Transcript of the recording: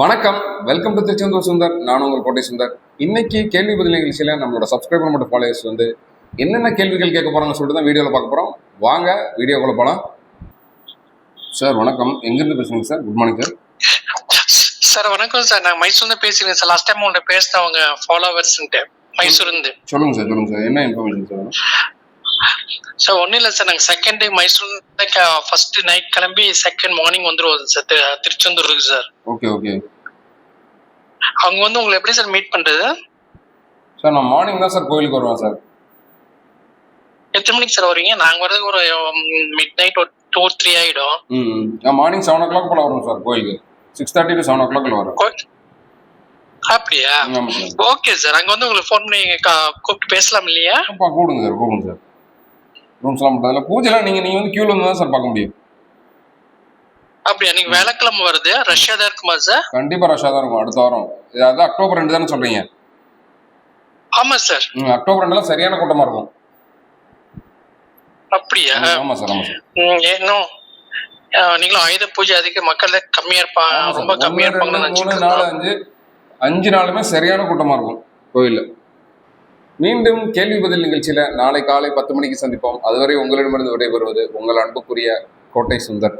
வணக்கம். Welcome to Tiruchendur Sundar. நான் உங்கள் கோட்டை சுந்தர். இன்னைக்கு கேள்வி பதில் நிகழ்ச்சியில் நம்மளோட சப்ஸ்கிரைபர் மற்றும் ஃபாலோயர்ஸ் வந்து என்னென்ன கேள்விகள் கேட்க போறாங்கன்னு சொல்லிட்டு தான் வீடியோவில் பார்க்க போகிறோம் வாங்க வீடியோக்குள்ள போகலாம் சார் வணக்கம். எங்கேருந்து பேசுங்க sir good morning sir sir வணக்கம் சார் நான் மைசூர்ல பேசுறேன் சார் லாஸ்ட் டைம் உங்கள்ட்ட பேசின அவங்க ஃபாலோவர்ஸ்ன்ட்டு மைசூர்ந்து சொல்லுங்க சார் சொல்லுங்க சார் என்ன இன்ஃபர்மேஷன் சார் சார் ஒன்றும் இல்லை சார். நாங்கள் செகண்ட் டே மைசூர்ல ஃபர்ஸ்ட் நைட் கிளம்பி செகண்ட் மார்னிங் வந்துருவோம் சார். திருச்செந்தூருக்கு சார். ஓகே ஓகே அவங்க வந்து உங்களை எப்படி சார் மீட் பண்றது? சார் நான் மார்னிங் தான் சார் கோயிலுக்கு வருவேன் சார். எத்தனை மணிக்கு சார் வருவீங்க? நாங்கள் வரதுக்கு ஒரு மிட் நைட் ஒரு டூ த்ரீ ஆயிடும். ம். நான் மார்னிங் செவன் ஓ கிளாக் போல வருவேன் சார் கோயிலுக்கு. சிக்ஸ் தேர்ட்டி டு செவன் ஓ கிளாக்ல வரேன் கோ- அப்படியா? ஓகே சார் அங்கே வந்து உங்களுக்கு ஃபோன் பண்ணி கூப்பிட்டு பேசலாம் இல்லையா? அப்பா கூடுங்க சார் கூடுங்க சார். ரூம்ஸ்லாம் அதில் பூஜைலாம் நீங்கள் நீங்கள் வந்து க்யூவில் வந்து தான் சார் பார்க்க முடியும். அப்படியா? நீங்க வேலைக்கிழமை வருது. ரஷ்யா தான் இருக்குமா சார் கண்டிப்பாக ரஷ்ஷாக தான் இருக்கும். அடுத்த வாரம். அதான் அக்டோபர் ரெண்டு தானே சொல்கிறீங்க ஆமா சார் அக்டோபர் ரெண்டுலாம் சரியான கூட்டமாக இருக்கும். அப்படியா? ஆமாம் சார் ஆமாம் சார் இன்னும் நீங்களும் ஆயுத பூஜை அதிக மக்கள் கம்மியா இருப்பாங்க ஆமா. ரொம்ப கம்மியா ரெண்டு, மூணு நாலு. அஞ்சு அஞ்சு நாளுமே சரியான கூட்டமாக இருக்கும் கோயிலில். மீண்டும் கேள்வி பதில் நிகழ்ச்சியில் நாளை காலை பத்து மணிக்கு சந்திப்போம். அதுவரை உங்களிடமிருந்து விடைபெறுவது உங்கள் அன்புக்குரிய கோட்டை சுந்தர்.